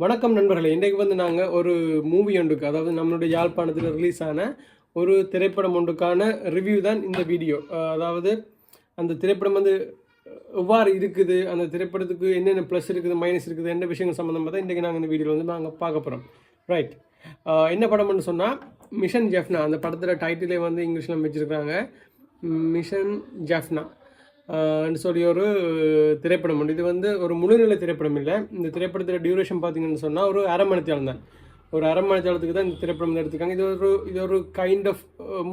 வணக்கம் நண்பர்களே. இன்றைக்கு வந்து நாங்கள் ஒரு மூவி ஒன்றுக்கு அதாவது நம்மளுடைய யாழ்ப்பாணத்தில் ரிலீஸ் ஆன ஒரு திரைப்படம் ஒன்றுக்கான ரிவ்யூ தான் இந்த வீடியோ அதாவது அந்த திரைப்படம் வந்து எவ்வாறு இருக்குது அந்த திரைப்படத்துக்கு என்னென்ன ப்ளஸ் இருக்குது மைனஸ் இருக்குது என்ன விஷயங்கள் சம்மந்தமாக தான் இன்றைக்கி நாங்கள் இந்த வீடியோவில் வந்து நாங்கள் பார்க்க போகிறோம் ரைட் என்ன படம்னு சொன்னால் மிஷன் ஜெஃப்னா அந்த படத்தில் டைட்டிலே வந்து இங்கிலீஷில் வச்சுருக்காங்க மிஷன் ஜெஃப்னா சொல்லி ஒரு திரைப்படம் உண்டு. இது வந்து ஒரு முழுநிலை திரைப்படம் இல்லை. இந்த திரைப்படத்தோட டியூரேஷன் பார்த்தீங்கன்னு சொன்னால் ஒரு அரை மணித்தியாலம் தான். ஒரு அரை மணித்தியாலத்துக்கு தான் இந்த திரைப்படம் வந்து இது ஒரு இது ஒரு கைண்ட் ஆஃப்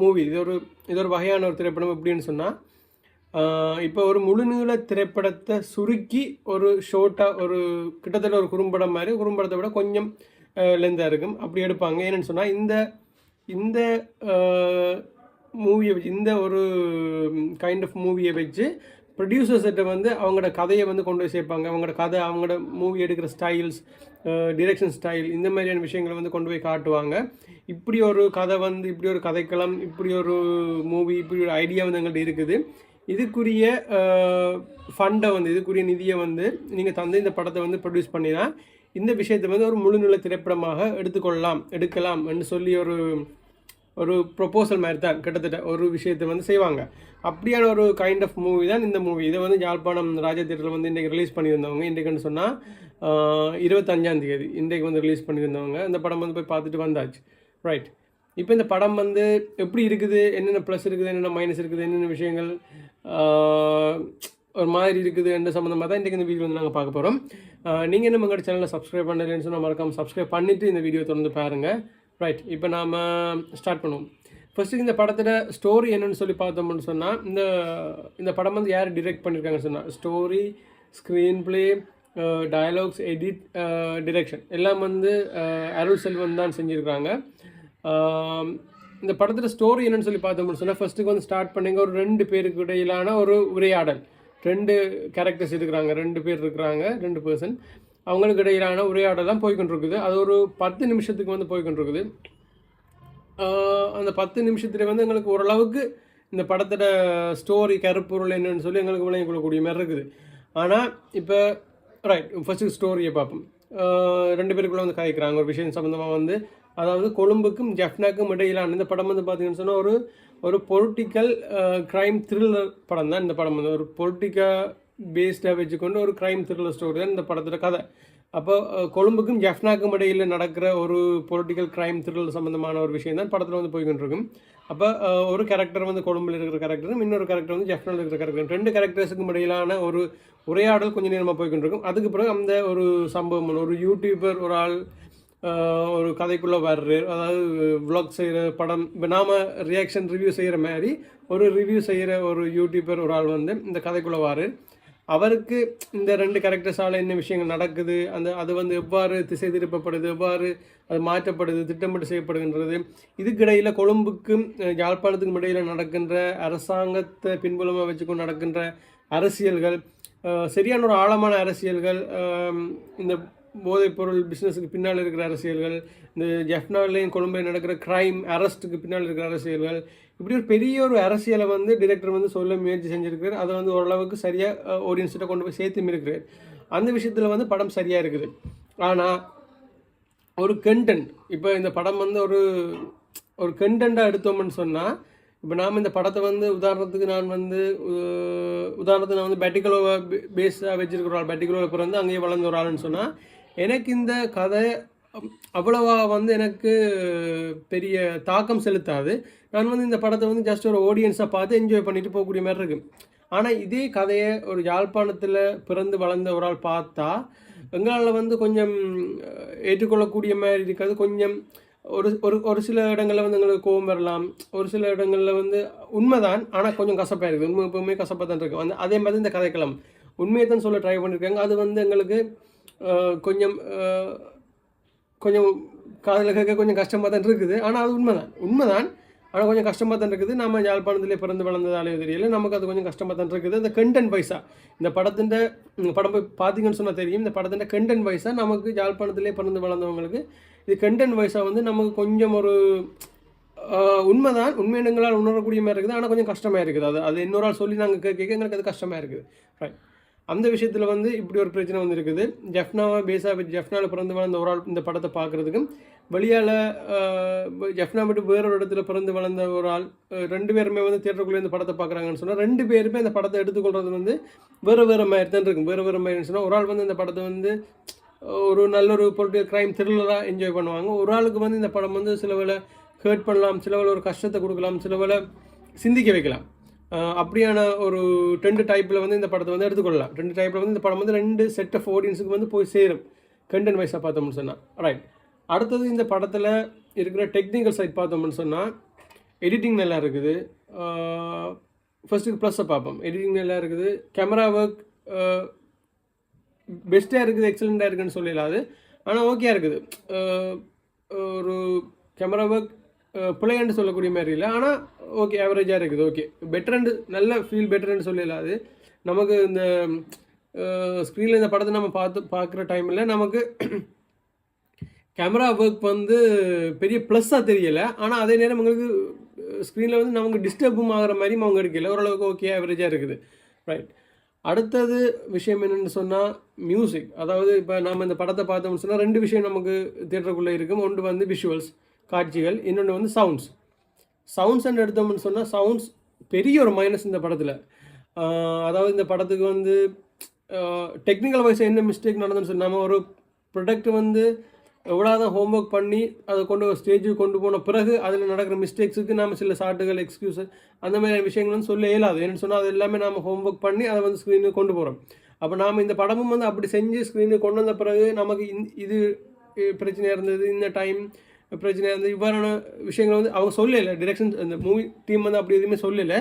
மூவி இது ஒரு இது ஒரு வகையான ஒரு திரைப்படம் எப்படின்னு சொன்னால் இப்போ ஒரு முழுநீள திரைப்படத்தை சுருக்கி ஒரு ஷோர்ட்டாக ஒரு கிட்டத்தட்ட ஒரு குறும்படம் மாதிரி குறும்படத்தை விட கொஞ்சம் லெந்தாக இருக்கும். அப்படி எடுப்பாங்க. ஏன்னு சொன்னால் இந்த இந்த மூவியை வச்சு இந்த ஒரு கைண்ட் ஆஃப் மூவியை வச்சு ப்ரொடியூசர்ஸ்கிட்ட வந்து அவங்களோட கதையை வந்து கொண்டு போய் சேர்ப்பாங்க. அவங்களோட கதை அவங்களோட மூவி எடுக்கிற ஸ்டைல்ஸ் டிரெக்ஷன் ஸ்டைல் இந்த மாதிரியான விஷயங்களை வந்து கொண்டு போய் காட்டுவாங்க. இப்படி ஒரு கதை வந்து இப்படி ஒரு கதைக்களம் இப்படி ஒரு மூவி இப்படி ஒரு ஐடியா வந்து எங்கள்கிட்ட இருக்குது. இதுக்குரிய ஃபண்டை வந்து இதுக்குரிய நிதியை வந்து நீங்கள் தந்து இந்த படத்தை வந்து ப்ரொடியூஸ் பண்ணினா இந்த விஷயத்தை வந்து ஒரு முழுநிலை திரைப்படமாக எடுத்துக்கொள்ளலாம் எடுக்கலாம் என்று சொல்லி ஒரு ஒரு ப்ரொப்போசல் மாதிரி தான் கிட்டத்தட்ட ஒரு விஷயத்தை வந்து செய்வாங்க. அப்படியான ஒரு கைண்ட் ஆஃப் மூவி தான் இந்த மூவி இதை வந்து யாழ்ப்பாணம் ராஜா தேட்டரில் வந்து இன்றைக்கு ரிலீஸ் பண்ணியிருந்தவங்க இன்றைக்குன்னு சொன்னால் இருபத்தஞ்சாம் தேதி இன்றைக்கு வந்து ரிலீஸ் பண்ணியிருந்தவங்க இந்த படம் வந்து போய் பார்த்துட்டு வந்தாச்சு. ரைட் இப்போ இந்த படம் வந்து எப்படி இருக்குது? என்னென்ன ப்ளஸ் இருக்குது? என்னென்ன மைனஸ் இருக்குது? என்னென்ன விஷயங்கள் ஒரு மாதிரி இருக்குது என்ற சம்மந்தமாக தான் இன்றைக்கு இந்த வீடியோ வந்து நாங்கள் பார்க்க போகிறோம் நீங்கள் என்ன எங்களோட சேனலில் சப்ஸ்கிரைப் பண்ணலன்னு சொன்னால் மறக்காமல் சப்ஸ்கிரைப் பண்ணிவிட்டு இந்த வீடியோ தொடர்ந்து பாருங்கள் ரைட் இப்போ நாம் ஸ்டார்ட் பண்ணுவோம். ஃபஸ்ட்டு இந்த படத்தில் ஸ்டோரி என்னன்னு சொல்லி பார்த்தோம்னு சொன்னால் இந்த இந்த படம் வந்து யார் டிரெக்ட் பண்ணியிருக்காங்கன்னு சொன்னால் story screen play dialogues edit direction எல்லாம் வந்து அருள் செல்வன் தான் செஞ்சுருக்காங்க. இந்த படத்தில் ஸ்டோரி என்னன்னு சொல்லி பார்த்தோம்னு சொன்னால் ஃபஸ்ட்டுக்கு வந்து ஸ்டார்ட் பண்ணிங்க ஒரு ரெண்டு பேருக்கு இடையிலான ஒரு உரையாடல். ரெண்டு கேரக்டர்ஸ் இருக்கிறாங்க ரெண்டு பேர் இருக்கிறாங்க ரெண்டு பர்சன் அவங்களுக்கு இடையிலான உரையாடல் தான் போய்கொண்டிருக்குது. அது ஒரு பத்து நிமிஷத்துக்கு வந்து போய்கொண்டிருக்குது. அந்த பத்து நிமிஷத்துல வந்து எங்களுக்கு ஓரளவுக்கு இந்த படத்தோட ஸ்டோரி கருப்பொருள் என்னன்னு சொல்லி எங்களுக்கு விளங்கி கொள்ளக்கூடிய மாதிரி இருக்குது. ஆனால் இப்போ ரைட் ஃபஸ்ட்டு ஸ்டோரியை பார்ப்போம். ரெண்டு பேருக்குள்ளே வந்து கதைக்கிறாங்க ஒரு விஷயம் சம்மந்தமாக வந்து அதாவது கொழும்புக்கும் ஜெஃப்னாக்கும் இடையிலான இந்த படம் வந்து பார்த்தீங்கன்னு சொன்னால் ஒரு ஒரு பொலிட்டிக்கல் க்ரைம் த்ரில்லர் படம் தான் இந்த படம் வந்து. ஒரு பொலிட்டிக்கல் பேஸ்டாக வச்சுக்கொண்டு ஒரு க்ரைம் த்ரில்லர் ஸ்டோரி தான் இந்த படத்தோட கதை. அப்போ கொழும்புக்கும் ஜெஃப்னாக்கும் இடையில் நடக்கிற ஒரு பொலிட்டிக்கல் க்ரைம் த்ரில்லர் சம்மந்தமான ஒரு விஷயம் தான் படத்தில் வந்து போய்கொண்டிருக்கும். அப்போ ஒரு கேரக்டர் வந்து கொழும்பில் இருக்கிற கேரக்டரும் இன்னொரு கேரக்டர் வந்து ஜெஃப்னால் இருக்கிற கேரக்டர் ரெண்டு கேரக்டர்ஸுக்கும் இடையிலான ஒரு உரையாடல் கொஞ்சம் நேரமாக போய்கொண்டிருக்கும். அதுக்கு பிறகு அந்த ஒரு சம்பவம் ஒரு யூடியூபர் ஒரு ஆள் ஒரு கதைக்குள்ளே வர்ற அதாவது விளாக் செய்கிற படம் இப்போ நாம் ரியாக்ஷன் ரிவ்யூ செய்கிற மாதிரி ஒரு ரிவ்யூ செய்கிற ஒரு யூடியூபர் ஒரு ஆள் வந்து இந்த கதைக்குள்ளே வாரு அவருக்கு இந்த ரெண்டு கேரக்டர்ஸால் என்ன விஷயங்கள் நடக்குது அந்த அது வந்து எவ்வாறு திசை திருப்பப்படுது எவ்வாறு அது மாற்றப்படுது திட்டமிட்டு செய்யப்படுகின்றது இதுக்கிடையில் கொழும்புக்கும் யாழ்ப்பாணத்துக்கும் இடையில் நடக்கின்ற அரசாங்கத்தை பின்புலமாக வச்சுக்கொண்டு நடக்கின்ற அரசியல்கள் சரியான ஒரு ஆழமான அரசியல்கள் இந்த போதைப்பொருள் பிஸ்னஸுக்கு பின்னால் இருக்கிற அரசியல்கள் இந்த ஜெஃப்னாலையும் கொழும்பையும் நடக்கிற க்ரைம் அரெஸ்ட்டுக்கு பின்னால் இருக்கிற அரசியல்கள் இப்படி ஒரு பெரிய ஒரு அரசியலை வந்து டிரெக்டர் வந்து சொல்ல முயற்சி செஞ்சுருக்காரு அதை வந்து ஓரளவுக்கு சரியாக ஆடியன்ஸ்கிட்ட கொண்டு போய் சேர்த்தும் இருக்கிறார் அந்த விஷயத்தில் வந்து படம் சரியாக இருக்குது. ஆனால் ஒரு கண்டென்ட் இப்போ இந்த படம் வந்து ஒரு ஒரு கண்டென்ட்டாக எடுத்தோம்னு சொன்னால் இப்போ நாம் இந்த படத்தை வந்து உதாரணத்துக்கு நான் வந்து உதாரணத்துக்கு நான் வந்து பெட்டிகுலோவை பேஸாக வச்சிருக்கிற ஆள் பெட்டிகுலோவை பிறந்து அங்கேயே வளர்ந்த ஒரு ஆளுன்னு சொன்னால் எனக்கு இந்த கதை அவ்வளவா வந்து எனக்கு பெரிய தாக்கம் செலுத்தாது. நான் வந்து இந்த படத்தை வந்து ஜஸ்ட் ஒரு ஆடியன்ஸாக பார்த்து என்ஜாய் பண்ணிட்டு போகக்கூடிய மாதிரி இருக்கு. ஆனால் இதே கதையை ஒரு யாழ்ப்பாணத்தில் பிறந்து வளர்ந்த ஒரு ஆள் பார்த்தா எங்களால் வந்து கொஞ்சம் ஏற்றுக்கொள்ளக்கூடிய மாதிரி இருக்காது. கொஞ்சம் ஒரு ஒரு ஒரு சில இடங்களில் வந்து எங்களுக்கு கோவம் வரலாம். ஒரு சில இடங்களில் வந்து உண்மைதான். ஆனால் கொஞ்சம் கசப்பாக இருக்குது. உண்மை எப்பவுமே கசப்பாக தான் இருக்கும் அந்த அதே மாதிரி இந்த கதைக்களம். உண்மையை தான் சொல்ல ட்ரை பண்ணியிருக்காங்க அது வந்து எங்களுக்கு கொஞ்சம் கொஞ்சம் காதில் கேட்க கொஞ்சம் கஷ்டமாக தான் இருக்குது. ஆனால் அது உண்மைதான். உண்மைதான். ஆனால் கொஞ்சம் கஷ்டமாக தான் இருக்குது. நம்ம யாழ்ப்பாணத்திலே பிறந்து வளர்ந்ததாலே தெரியல. நமக்கு அது கொஞ்சம் கஷ்டமாக தான் இருக்குது. இந்த கண்டன் வைஸா இந்த படத்தின் படம் போய் பார்த்தீங்கன்னு சொன்னால் தெரியும். இந்த படத்தின் கண்டன் வைஸாக நமக்கு யாழ்ப்பாணத்திலே பிறந்து வளர்ந்தவங்களுக்கு இது கண்டன் வைஸாக வந்து நமக்கு கொஞ்சம் ஒரு உண்மைதான். உண்மையினங்களால் உணரக்கூடிய மாதிரி இருக்குது. ஆனால் கொஞ்சம் கஷ்டமாக இருக்குது. அது அது இன்னொரு ஆள் சொல்லி நாங்கள் கேட்க எங்களுக்கு அது கஷ்டமாக இருக்குது. ரைட் அந்த விஷயத்தில் வந்து இப்படி ஒரு பிரச்சனை வந்து இருக்குது ஜெஃப்னாவை பேஸாக வச்சு ஜெஃப்னாவில் பிறந்து வளர்ந்த ஒரு ஆள் இந்த படத்தை பார்க்குறதுக்கும் வெளியால் ஜெஃப்னா மட்டும் வேறொரு இடத்துல பிறந்து வளர்ந்த ஒரு ஆள் ரெண்டு பேருமே வந்து தேட்டருக்குள்ளே இந்த படத்தை பார்க்குறாங்கன்னு சொன்னால் ரெண்டு பேருமே அந்த படத்தை எடுத்துக்கொள்றது வந்து வேறு வேறு மாதிரி தான் இருக்கும். வேறு வேறு மாதிரி சொன்னால் ஒரு ஆள் வந்து இந்த படத்தை வந்து ஒரு நல்ல ஒரு பொலிட்டிக்கல் க்ரைம் த்ரில்லராக என்ஜாய் பண்ணுவாங்க. ஒரு ஆளுக்கு வந்து இந்த படம் வந்து சில வேலை ஹேர்ட் பண்ணலாம் சில வேலை ஒரு கஷ்டத்தை கொடுக்கலாம் சில வேலை சிந்திக்க வைக்கலாம். அப்படியான ஒரு ரெண்டு டைப்பில் வந்து இந்த படத்தை வந்து எடுத்துக்கொள்ளலாம். ரெண்டு டைப்பில் வந்து இந்த படம் வந்து ரெண்டு செட் ஆஃப் ஆடியன்ஸுக்கு வந்து போய் சேரும். கண்டென்ட் வைஸாக பார்த்தோம்னு சொன்னால் ரைட் அடுத்தது இந்த படத்தில் இருக்கிற டெக்னிக்கல் சைட் பார்த்தோம்னு சொன்னால் எடிட்டிங் நல்லா இருக்குது. ஃபஸ்ட்டு ப்ளஸ்ஸை பார்ப்போம். எடிட்டிங் நல்லா இருக்குது. கேமரா ஒர்க் பெஸ்ட்டாக இருக்குது எக்ஸலண்ட்டாக இருக்குன்னு சொல்லலாது. ஆனால் ஓகேயா இருக்குது. ஒரு கேமரா ஒர்க் பிள்ளையாண்டு சொல்லக்கூடிய மாதிரி இல்லை. ஆனால் ஓகே ஆவரேஜாக இருக்குது. ஓகே பெட்டர்ண்டு நல்ல ஃபீல் பெட்டர்ன்னு சொல்லலாது நமக்கு இந்த ஸ்க்ரீனில் இந்த படத்தை நம்ம பார்த்து பார்க்குற டைமில் நமக்கு கேமரா ஒர்க் வந்து பெரிய ப்ளஸ்ஸாக தெரியலை. ஆனால் அதே நேரம் உங்களுக்கு ஸ்க்ரீனில் வந்து நமக்கு டிஸ்டர்பும் ஆகிற மாதிரியும் அவங்க எடுக்கல. ஓரளவுக்கு ஓகே ஆவரேஜாக இருக்குது. ரைட் அடுத்தது விஷயம் என்னென்னு சொன்னால் மியூசிக் அதாவது இப்போ நம்ம இந்த படத்தை பார்த்தோம்னு சொன்னால் ரெண்டு விஷயம் நமக்கு தேட்டருக்குள்ளே இருக்கும். ஒன்று வந்து விஷுவல்ஸ் காட்சிகள் இன்னொன்று வந்து சவுண்ட்ஸ் சவுண்ட்ஸ் எடுத்தோம்னு சொன்னால் சவுண்ட்ஸ் பெரிய ஒரு மைனஸ் இந்த படத்தில். அதாவது இந்த படத்துக்கு வந்து டெக்னிக்கல் வைஸ் என்ன மிஸ்டேக் நடந்ததுன்னு நம்ம ஒரு ப்ரொடக்ட் வந்து எவ்வளோதான் ஹோம்ஒர்க் பண்ணி அதை கொண்டு ஸ்டேஜுக்கு கொண்டு போன பிறகு அதில் நடக்கிற மிஸ்டேக்ஸுக்கு நம்ம சில சாட்டுகள் எக்ஸ்கியூஸ் அந்த மாதிரி விஷயங்கள் வந்து சொல்ல இயலாது. ஏன்னு சொன்னால் அது எல்லாமே நம்ம ஹோம்ஒர்க் பண்ணி அதை வந்து ஸ்க்ரீனுக்கு கொண்டு போகிறோம் அப்போ நாம் இந்த படமும் வந்து அப்படி செஞ்சு ஸ்க்ரீனுக்கு கொண்டு வந்த பிறகு நமக்கு இந் இது பிரச்சனையாக இருந்தது இந்த டைம் பிரச்சனையாக அந்த இவ்வாறான விஷயங்களை வந்து அவங்க சொல்லலை. டிரெக்ஷன் அந்த மூவி டீம் வந்து அப்படி எதுவுமே சொல்லலை.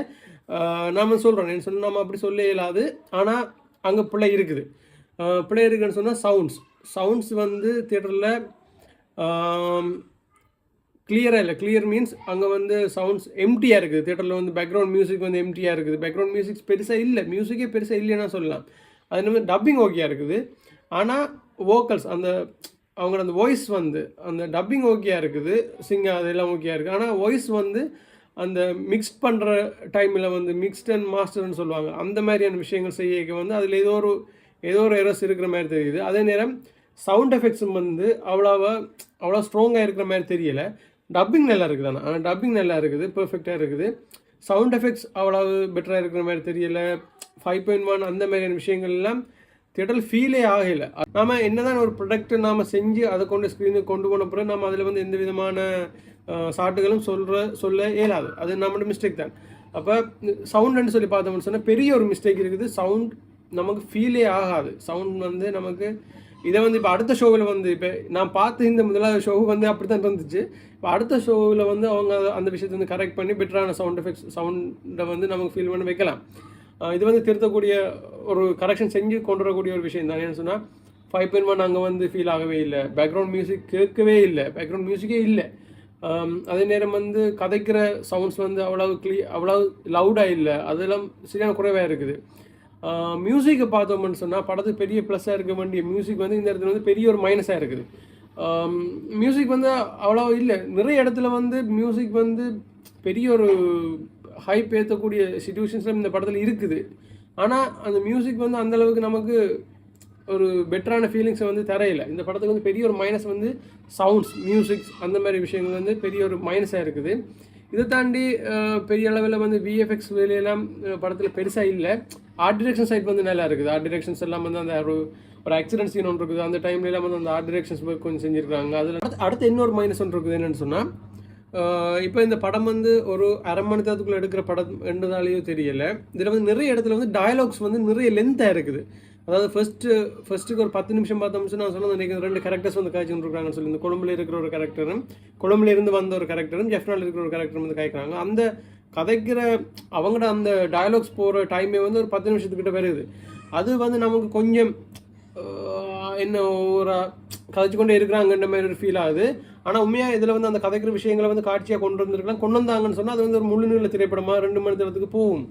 நாம சொல்கிறோம் என்ன சொன்னால் நம்ம அப்படி சொல்ல இயலாது. ஆனால் அங்கே பிள்ளை இருக்குது. பிள்ளை இருக்குன்னு சொன்னால் சவுண்ட்ஸ் சவுண்ட்ஸ் வந்து தியேட்டரில் கிளியராக இல்லை. கிளியர் மீன்ஸ் அங்கே வந்து சவுண்ட்ஸ் எம்டியாக இருக்குது. தேட்டரில் வந்து பேக்ரவுண்ட் மியூசிக் வந்து எம்டியாக இருக்குது. பேக்ரவுண்ட் மியூசிக் பெருசாக இல்லை. மியூசிக்கே பெருசாக இல்லைன்னா சொல்லலாம். அது நம்ம டப்பிங் ஓகேயாக இருக்குது. ஆனால் வோக்கல்ஸ் அந்த அவங்களோட அந்த வாய்ஸ் வந்து அந்த டப்பிங் ஓகேயாக இருக்குது சிங்க அதெல்லாம் ஓகேயாக இருக்குது. ஆனால் வாய்ஸ் வந்து அந்த மிக்ஸ் பண்ணுற டைமில் வந்து மிக்ஸ்ட் அண்ட் மாஸ்டர்னு சொல்லுவாங்க. அந்த மாதிரியான விஷயங்கள் செய்ய வந்து அதில் ஏதோ ஒரு ஏதோ ஒரு எரஸ் இருக்கிற மாதிரி தெரியுது. அதே நேரம் சவுண்ட் எஃபெக்ட்ஸும் வந்து அவ்வளோவா அவ்வளோ ஸ்ட்ராங்காக இருக்கிற மாதிரி தெரியலை. டப்பிங் நல்லா இருக்குது ஆனால் ஆனால் டப்பிங் நல்லா இருக்குது பர்ஃபெக்டாக இருக்குது. சவுண்ட் எஃபெக்ட்ஸ் அவ்வளவு பெட்டராக இருக்கிற மாதிரி தெரியல. ஃபைவ் பாயிண்ட் ஒன் அந்த மாதிரியான விஷயங்கள்லாம் திடல் ஃபீலே ஆகலை. நாம என்னதான் ஒரு ப்ரொடக்ட் நாம செஞ்சு அதை கொண்டு ஸ்க்ரீனுக்கு கொண்டு போன பிறகு நம்ம அதில் வந்து எந்த விதமான சாட்டுகளும் சொல்கிற சொல்ல இயலாது. அது நம்மளோட மிஸ்டேக் தான். அப்போ சவுண்டுன்னு சொல்லி பார்த்தோம்னு சொன்னால் பெரிய ஒரு மிஸ்டேக் இருக்குது. சவுண்ட் நமக்கு ஃபீலே ஆகாது. சவுண்ட் வந்து நமக்கு இதை வந்து இப்போ அடுத்த ஷோவில் வந்து இப்போ நான் பார்த்து இந்த முதலாவது ஷோ வந்து அப்படி தான் இருந்துச்சு. இப்போ அடுத்த ஷோவில் வந்து அவங்க அந்த விஷயத்தை வந்து கரெக்ட் பண்ணி பெட்டரான சவுண்ட் எஃபெக்ட்ஸ் சவுண்டை வந்து நமக்கு ஃபீல் பண்ண வைக்கலாம். இது வந்து திருத்தக்கூடிய ஒரு கரெக்ஷன் செஞ்சு கொண்டு வரக்கூடிய ஒரு விஷயம் தான். ஏன்னு சொன்னால் ஃபைவ் பாயிண்ட் ஒன் அங்கே வந்து ஃபீல் ஆகவே இல்லை. பேக்ரவுண்ட் மியூசிக் கேட்கவே இல்லை. பேக்ரவுண்ட் மியூசிக்கே இல்லை. அதே நேரம் வந்து கதைக்கிற சவுண்ட்ஸ் வந்து அவ்வளவு க்ளீ அவ்வளவு லவுடாக இல்லை. அதெல்லாம் சரியான குறைவாக இருக்குது. மியூசிக்கை பார்த்தோம்னு சொன்னால் படத்துக்கு பெரிய ப்ளஸ்ஸாக இருக்க வேண்டிய மியூசிக் வந்து இந்த இடத்துல வந்து பெரிய ஒரு மைனஸாக இருக்குது. மியூசிக் வந்து அவ்வளோ இல்லை. நிறைய இடத்துல வந்து மியூசிக் வந்து பெரிய ஒரு ஹைப் ஏற்றக்கூடிய சுச்சுவேஷன்ஸ்லாம் இந்த படத்தில் இருக்குது. ஆனால் அந்த மியூசிக் வந்து அந்தளவுக்கு நமக்கு ஒரு பெட்டரான ஃபீலிங்ஸை வந்து தரையில. இந்த படத்துக்கு வந்து பெரிய ஒரு மைனஸ் வந்து சவுண்ட்ஸ் மியூசிக்ஸ் அந்த மாதிரி விஷயங்கள் வந்து பெரிய ஒரு மைனஸாக இருக்குது. இதை தாண்டி பெரிய அளவில் வந்து விஎஃப்எக்ஸ் வேலையெல்லாம் படத்தில் பெருசாக இல்லை. ஆர்ட் டிரெக்ஷன் சைட் வந்து நல்லா இருக்குது. ஆர்ட் டிரெக்ஷன்ஸ் எல்லாம் வந்து அந்த ஒரு ஒரு ஆக்சிடென்ட் சீன் ஒன்று இருக்குது. அந்த டைம்ல எல்லாம் வந்து அந்த ஆர்ட் டிரெக்ஷன்ஸ் கொஞ்சம் செஞ்சுருக்காங்க. அதில் அடுத்து இன்னொரு மைனஸ் ஒன்று இருக்குது என்னென்னு சொன்னால் இப்போ இந்த படம் வந்து ஒரு அரை மணி நேரத்துக்குள்ளே எடுக்கிற படம் என்றதாலேயோ தெரியல. இதில் வந்து நிறைய இடத்துல வந்து டயலாக்ஸ் வந்து நிறைய லென்த்தாக இருக்குது. அதாவது ஃபர்ஸ்ட்டு ஃபஸ்ட்டுக்கு ஒரு பத்து நிமிஷம் பார்த்தோம்னு நிமிஷம் நான் சொன்னது நினைக்கிறேன் ரெண்டு கேரக்டர்ஸ் வந்து காய்ச்சின்னு இருக்காங்கன்னு சொல்லி இந்த கொழும்புல இருக்கிற ஒரு கேரக்டரும் கொழும்புல இருந்து வந்த ஒரு கேரக்டரும் ஜெஃப்னால இருக்கிற ஒரு கேரக்டரும் வந்து காய்க்கிறாங்க. அந்த கதைக்கிற அவங்களோட அந்த டயலாக்ஸ் போகிற டைமே வந்து ஒரு பத்து நிமிஷத்துக்கிட்ட வருது அது வந்து நமக்கு கொஞ்சம் என்ன ஒரு கதைச்சு கொண்டே இருக்கிறாங்கன்ற மாதிரி ஒரு ஃபீல் ஆகுது. ஆனால் உண்மையாக இதில் வந்து அந்த கதைக்கிற விஷயங்களை வந்து காட்சியாக கொண்டு வந்திருக்கலாம். கொண்டு வந்தாங்கன்னு சொன்னால் அது வந்து ஒரு முழு நீள திரைப்படமாக ரெண்டு மணி நேரத்துக்கு போகும்.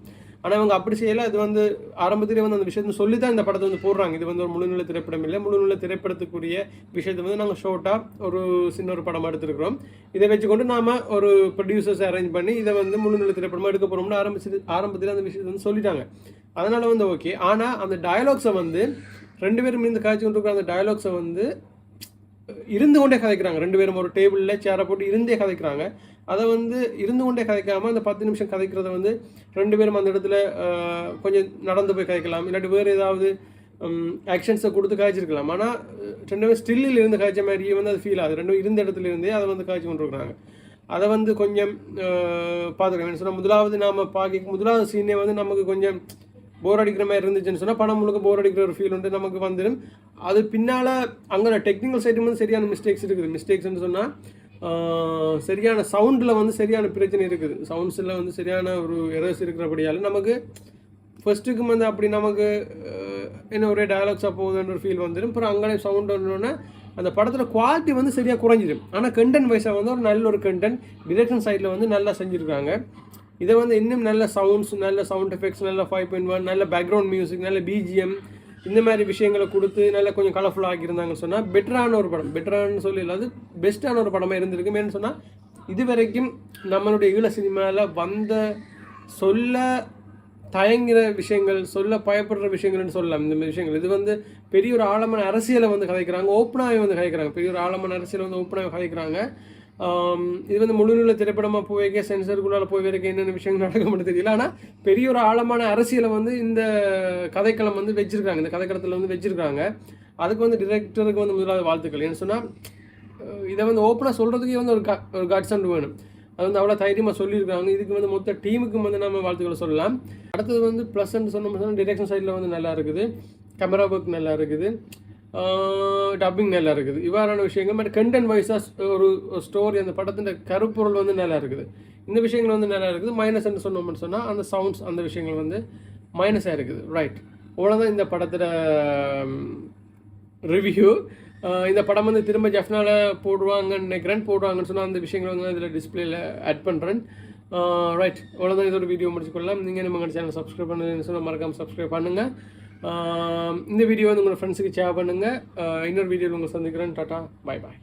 ஆனால் அவங்க அப்படி செய்யலை. அது வந்து ஆரம்பத்திலே வந்து அந்த விஷயத்தை சொல்லி தான் இந்த படத்தை வந்து போடுறாங்க. இது வந்து ஒரு முழுநிலை திரைப்படம் இல்லை. முழுநிலை திரைப்படத்துக்குரிய விஷயத்தை வந்து நாங்கள் ஷோட்டாக ஒரு சின்ன ஒரு படமாக எடுத்திருக்கிறோம். இதை வச்சுக்கொண்டு நாம ஒரு ப்ரொடியூசர்ஸ் அரேஞ்ச் பண்ணி இதை வந்து முழுநிலை திரைப்படமாக எடுக்க போகிறோம்னு ஆரம்பிச்சு ஆரம்பத்தில் அந்த விஷயத்தை வந்து சொல்லிட்டாங்க. அதனால் வந்து ஓகே ஆனால் அந்த டயலாக்ஸை வந்து ரெண்டு பேரும் இருந்து காய்ச்சி கொண்டிருக்கிற அந்த டயலாக்ஸை வந்து இருந்து கொண்டே கதைக்கிறாங்க. ரெண்டு பேரும் ஒரு டேபிளில் சேரை போட்டு இருந்தே கதைக்கிறாங்க. அதை வந்து இருந்து கொண்டே கதைக்காமல் அந்த பத்து நிமிஷம் கதைக்கிறத வந்து ரெண்டு பேரும் அந்த இடத்துல கொஞ்சம் நடந்து போய் கதைக்கலாம். இல்லாட்டி வேறு ஏதாவது ஆக்ஷன்ஸை கொடுத்து காய்ச்சிருக்கலாம். ஆனால் ரெண்டு பேரும் ஸ்டில்லில் இருந்து காய்ச்ச மாதிரியே வந்து அது ஃபீல் ஆகுது. ரெண்டும் இருந்த இடத்துல இருந்தே அதை வந்து காய்ச்சி கொண்டிருக்கிறாங்க அதை வந்து கொஞ்சம் பார்த்துக்கலாம். சொன்னால் முதலாவது நாம் பார்க்க முதலாவது சீனே வந்து நமக்கு கொஞ்சம் போர் அடிக்கிற மாதிரி இருந்துச்சுன்னு சொன்னால் படம் முழுக்க போர் அடிக்கிற ஒரு ஃபீல் வந்து நமக்கு வந்துடும் அது பின்னால் அங்கே டெக்னிக்கல் சைடு வந்து சரியான மிஸ்டேக்ஸ் இருக்குது. மிஸ்டேக்ஸ்னு சொன்னால் சரியான சவுண்டில் வந்து சரியான பிரச்சனை இருக்குது. சவுண்ட்ஸில் வந்து சரியான ஒரு எரர்ஸ் இருக்கிறபடியால் நமக்கு ஃபர்ஸ்ட்டுக்கு வந்து அப்படி நமக்கு என்ன ஒரே டயலாக்ஸாக போகுதுன்ற ஒரு ஃபீல் வந்துடும் அப்புறம் அங்கே சவுண்ட் வந்தோடனே அந்த படத்தில் குவாலிட்டி வந்து சரியாக குறைஞ்சிடும் ஆனால் கண்டென்ட் வைஸாக வந்து ஒரு நல்ல ஒரு கண்டென்ட் டிரெக்ஷன் சைடில் வந்து நல்லா செஞ்சுருக்காங்க. இதை வந்து இன்னும் நல்ல சவுண்ட்ஸ் நல்ல சவுண்ட் எஃபெக்ட்ஸ் நல்ல ஃபைவ் பாயிண்ட் ஒன் நல்ல பேக்ரவுண்ட் மியூசிக் நல்ல பிஜிஎம் இந்த மாதிரி விஷயங்களை கொடுத்து நல்லா கொஞ்சம் கலர்ஃபுல்லாக ஆக்கியிருந்தாங்கன்னு சொன்னால் பெட்டரான ஒரு படம். பெட்டரானு சொல்லி இல்லாது பெஸ்ட்டான ஒரு படமாக இருந்திருக்கு. ஏன்னு சொன்னால் இது வரைக்கும் நம்மளுடைய ஈழ சினிமாவில் வந்த சொல்ல தயங்குகிற விஷயங்கள் சொல்ல பயப்படுற விஷயங்கள்னு சொல்லலாம். இந்த மாதிரி விஷயங்கள். இது வந்து பெரிய ஒரு ஆழமான அரசியலை வந்து கதைக்கிறாங்க. ஓப்பனாகவே வந்து கதைக்கிறாங்க. பெரிய ஒரு ஆழமான அரசியலை வந்து ஓப்பனாகவே கதைக்கிறாங்க. இது வந்து முழுநிலை திரைப்படமாக போய் வைக்க சென்சருக்குள்ளால போய் வரைக்கும் என்னென்ன விஷயங்கள் நடக்க மட்டும் தெரியல. ஆனால் பெரிய ஒரு ஆழமான அரசியலை வந்து இந்த கதைக்களம் வந்து வச்சுருக்காங்க. இந்த கதைக்களத்தில் வந்து வச்சுருக்காங்க. அதுக்கு வந்து டிரெக்டருக்கு வந்து முதலாவது வாழ்த்துக்கள். ஏன்னு சொன்னால் இதை வந்து ஓப்பனாக சொல்கிறதுக்கே வந்து ஒரு க ஒரு கட்ஸ் அண்ட் வேணும். அது வந்து அவ்வளோ தைரியமாக சொல்லியிருக்காங்க இதுக்கு வந்து மொத்த டீமுக்கும் வந்து நம்ம வாழ்த்துக்களை சொல்லலாம். அடுத்தது வந்து ப்ளஸ்ன்னு சொன்னோம்னா டிரெக்ஷன் சைடில் வந்து நல்லா இருக்குது. கேமரா ஒர்க் நல்லா இருக்குது. டப்பிங் நல்லா இருக்குது. இவ்வாறான விஷயங்கள் பட் கண்டென்ட் வைஸாக ஒரு ஸ்டோரி அந்த படத்தின் கருப்பொருள் வந்து நல்லா இருக்குது. இந்த விஷயங்கள் வந்து நல்லா இருக்குது. மைனஸ்ன்னு சொன்னோம்னு சொன்னால் அந்த சவுண்ட்ஸ் அந்த விஷயங்கள் வந்து மைனஸாக இருக்குது. ரைட் அவ்வளோதான் இந்த படத்தில் ரிவ்யூ இந்த படம் வந்து திரும்ப ஜஃப்னால போடுவாங்கன்னு நினைக்கிறேன். போடுவாங்கன்னு சொன்னால் அந்த விஷயங்கள் வந்து இதில் டிஸ்பிளேல ஆட் பண்ணுறேன் ரைட் அவ்வளோதான் இதோட வீடியோ முடிச்சுக்கொள்ளலாம் நீங்கள் நம்ம சேனல் சப்ஸ்கிரைப் பண்ணுறதுன்னு சொன்னால் மறக்காமல் சப்ஸ்கிரைப் பண்ணுங்கள் இந்த வீடியோ வந்து உங்கள் ஃப்ரெண்ட்ஸுக்கு ஷேர் பண்ணுங்கள் இன்னொரு வீடியோவில் உங்களை சந்திக்கிறேன். டாட்டா பாய் பாய்